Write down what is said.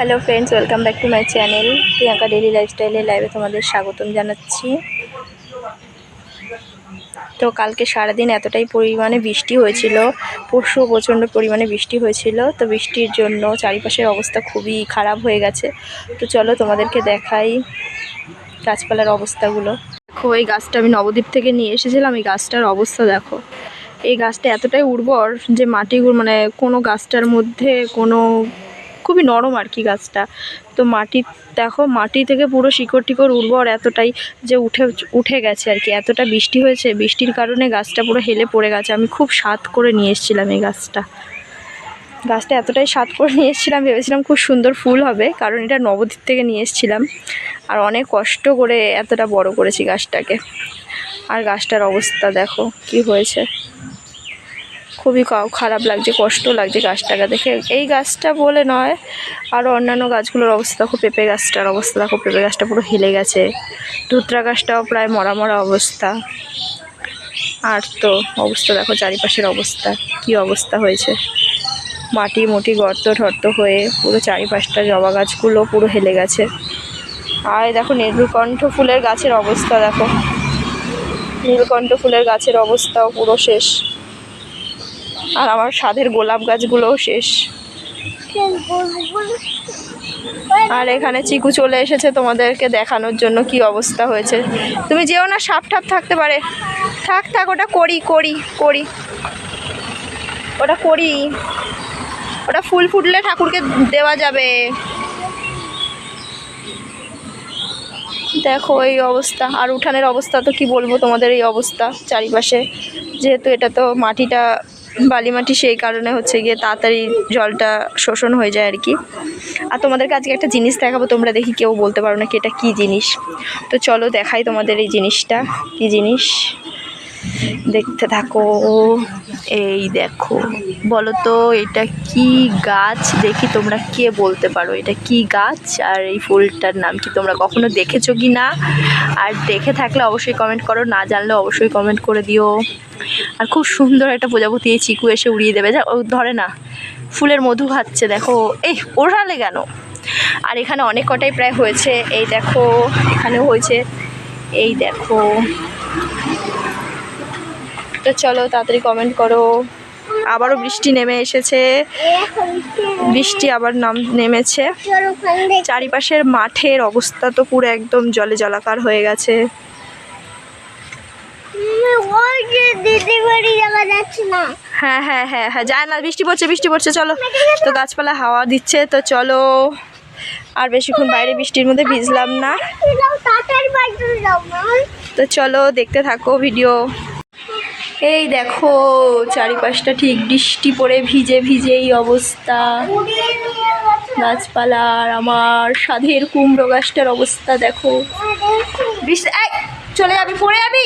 Hello friends welcome back to my channel Priyanka daily লাইফস্টাইলের লাইভে তোমাদের স্বাগতম জানাচ্ছি। তো কালকে সারাদিন এতটাই পরিমাণে বৃষ্টি হয়েছিল, পরশু প্রচণ্ড পরিমাণে বৃষ্টি হয়েছিল, তো বৃষ্টির জন্য চারিপাশের অবস্থা খুবই খারাপ হয়ে গেছে। তো চলো তোমাদেরকে দেখাই গাছপালার অবস্থাগুলো। দেখো, এই গাছটা আমি নবদ্বীপ থেকে নিয়ে এসেছিলাম, এই গাছটার অবস্থা দেখো। এই গাছটা এতটাই উর্বর যে মাটিগুলো মানে কোনো গাছটার মধ্যে কোনো খুবই নরম আর কি গাছটা। তো মাটি, দেখো, মাটি থেকে পুরো শিকড় টিকড় উর্বর এতটাই যে উঠে উঠে গেছে আর কি। এতটা বৃষ্টি হয়েছে, বৃষ্টির কারণে গাছটা পুরো হেলে পড়ে গেছে। আমি খুব স্বাদ করে নিয়ে এসেছিলাম এই গাছটা। গাছটা এতটাই স্বাদ করে নিয়ে এসেছিলাম, ভেবেছিলাম খুব সুন্দর ফুল হবে, কারণ এটা নবদ্বীপ থেকে নিয়ে এসেছিলাম। আর অনেক কষ্ট করে এতটা বড় করেছি গাছটাকে। আর গাছটার অবস্থা দেখো, কি হয়েছে। খুবই খারাপ লাগছে, কষ্ট লাগছে গাছটাকে দেখে। এই গাছটা বলে নয় আরও অন্যান্য গাছগুলোর অবস্থা দেখো, পেঁপে গাছটার অবস্থা দেখো, পেঁপে গাছটা পুরো হেলে গেছে। ধুতরা গাছটাও প্রায় মরা মরা অবস্থা। আর তো অবস্থা দেখো, চারিপাশের অবস্থা, কি অবস্থা হয়েছে। মাটি মুটি গর্ত ঠর্ত হয়ে পুরো চারিপাশটা জবা গাছগুলো পুরো হেলে গেছে। আর দেখো, নীলকণ্ঠ ফুলের গাছের অবস্থা দেখো। নীলকণ্ঠ ফুলের গাছের অবস্থাও পুরো শেষ। আর আমার স্বাদের গোলাপ গাছগুলোও শেষ। আর এখানে চিকু চলে এসেছে তোমাদেরকে দেখানোর জন্য কি অবস্থা হয়েছে। তুমি যেও না, সাপ ঠাপ থাকতে পারে। থাক থাক, ওটা করি করি করি। ওটা করি। ওটা ফুল ফুটলে ঠাকুরকে দেওয়া যাবে। দেখো এই অবস্থা। আর উঠানের অবস্থা তো কি বলব তোমাদের এই অবস্থা চারিপাশে। যেহেতু এটা তো মাটিটা বালি মাটি সেই কারণে হচ্ছে গিয়ে তাড়াতাড়ি জলটা শোষণ হয়ে যায় আর কি। আর তোমাদেরকে আজকে একটা জিনিস দেখাবো, তোমরা দেখি কেউ বলতে পারো না কি এটা কী জিনিস। তো চলো দেখাই তোমাদের এই জিনিসটা, কী জিনিস। দেখতে থাকো। এই দেখো বলো তো এটা কি গাছ? দেখি তোমরা কে বলতে পারো। এটা কি গাছ? আর এই ফুলটার নাম কি তোমরা কখনো দেখেছ কি না? আর দেখে থাকলে অবশ্যই কমেন্ট করো, না জানলে অবশ্যই কমেন্ট করে দিও। আর খুব সুন্দর একটা প্রজাপতি এই চিকু এসে উড়িয়ে দেবে। যা ধরে না, ফুলের মধু খাচ্ছে, দেখো। এই, ওড়ালে কেন? আর এখানে অনেক কটাই প্রায় হয়েছে। এই দেখো, এখানেও হয়েছে। এই দেখো তো চলো তাড়াতাড়ি কমেন্ট করো। আবারও বৃষ্টি নেমে এসেছে। বৃষ্টি আবার নাম নেমেছে। চারিপাশের মাঠের অবস্থা তো পুরো একদম জলে জলাকার হয়ে গেছে। হ্যাঁ হ্যাঁ হ্যাঁ হ্যাঁ যায় না, বৃষ্টি পড়ছে বৃষ্টি পড়ছে, চলো। তো গাছপালা হাওয়া দিচ্ছে, তো চলো। আর বেশিক্ষণ বাইরে বৃষ্টির মধ্যে ভিজলাম না। তো চলো, দেখতে থাকো ভিডিও। এই দেখো, চারিপাশটা ঠিক বৃষ্টি পড়ে, ভিজে ভিজে এই অবস্থা। গাছপালার, আমার সাধের কুমড়ো গাছটার অবস্থা দেখো। বৃষ্টি চলে যাবি, পড়ে যাবি?